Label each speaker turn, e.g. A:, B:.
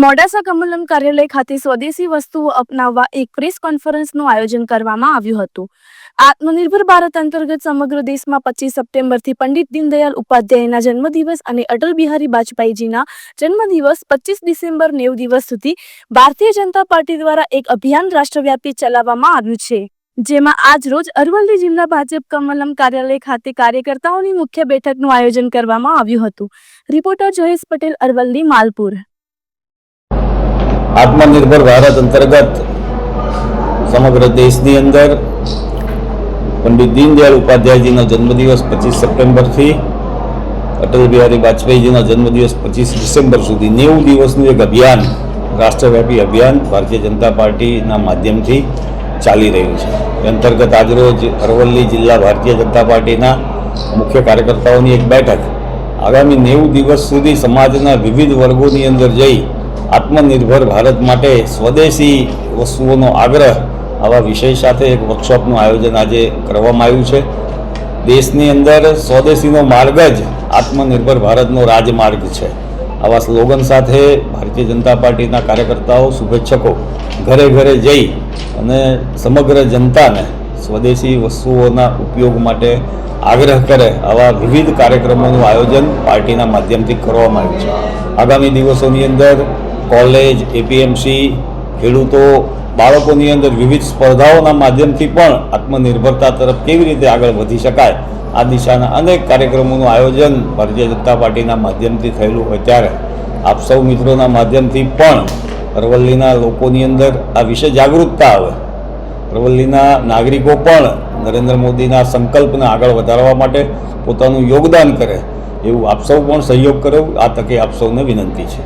A: મોડાસા કમલમ કાર્યાલય ખાતે સ્વદેશી વસ્તુઓ અપનાવવા એક પ્રેસ કોન્ફરન્સનું આયોજન કરવામાં આવ્યું હતું. આત્મનિર્ભર ભારત અંતર્ગત સમગ્ર દેશમાં પચીસ સપ્ટેમ્બરથી પંડિત દીનદયાલ ઉપાધ્યાયના જન્મદિવસ અને અટલ બિહારી વાજપેયીજીના જન્મદિવસ પચીસ ડિસેમ્બર નેવ દિવસ સુધી ભારતીય જનતા પાર્ટી દ્વારા એક અભિયાન રાષ્ટ્રવ્યાપી ચલાવવામાં આવ્યું છે. જેમાં આજ રોજ અરવલ્લી જિલ્લા ભાજપ કમલમ કાર્યાલય ખાતે કાર્યકર્તાઓની મુખ્ય બેઠકનું આયોજન કરવામાં આવ્યું હતું. રિપોર્ટર જયેશ પટેલ, અરવલ્લી, માલપુર.
B: આત્મનિર્ભર ભારત અંતર્ગત સમગ્ર દેશની અંદર પંડિત દીનદયાળ ઉપાધ્યાયજીનો જન્મદિવસ પચીસ સપ્ટેમ્બરથી અટલ બિહારી વાજપેયીજીનો જન્મદિવસ પચીસ ડિસેમ્બર સુધી નેવું દિવસનું એક અભિયાન, રાષ્ટ્રવ્યાપી અભિયાન ભારતીય જનતા પાર્ટીના માધ્યમથી ચાલી રહ્યું છે. અંતર્ગત આજરોજ અરવલ્લી જિલ્લા ભારતીય જનતા પાર્ટીના મુખ્ય કાર્યકર્તાઓની એક બેઠક. આગામી નેવું દિવસ સુધી સમાજના વિવિધ વર્ગોની અંદર જઈ આત્મનિર્ભર ભારત માટે સ્વદેશી વસ્તુઓનો આગ્રહ આવા વિષય સાથે એક વર્કશોપનું આયોજન આજે કરવામાં આવ્યું છે. દેશની અંદર સ્વદેશીનો માર્ગ જ આત્મનિર્ભર ભારતનો રાજમાર્ગ છે. આવા સ્લોગન સાથે ભારતીય જનતા પાર્ટીના કાર્યકર્તાઓ, શુભેચ્છકો ઘરે ઘરે જઈ અને સમગ્ર જનતાને સ્વદેશી વસ્તુઓના ઉપયોગ માટે આગ્રહ કરે આવા વિવિધ કાર્યક્રમોનું આયોજન પાર્ટીના માધ્યમથી કરવામાં આવ્યું છે. આગામી દિવસોની અંદર કોલેજ એપીએમસી ખેડૂતો, બાળકોની અંદર વિવિધ સ્પર્ધાઓના માધ્યમથી પણ આત્મનિર્ભરતા તરફ કેવી રીતે આગળ વધી શકાય, આ દિશાના અનેક કાર્યક્રમોનું આયોજન ભારતીય જનતા પાર્ટીના માધ્યમથી થયેલું હોય ત્યારે. આપ સૌ મિત્રોના માધ્યમથી પણ અરવલ્લીના લોકોની અંદર આ વિશે જાગૃતતા આવે. અરવલ્લીના નાગરિકો પણ નરેન્દ્ર મોદીના સંકલ્પને આગળ વધારવા માટે પોતાનું યોગદાન કરે, એવું આપ સૌ પણ સહયોગ કરો, આ તકે આપ સૌને વિનંતી છે.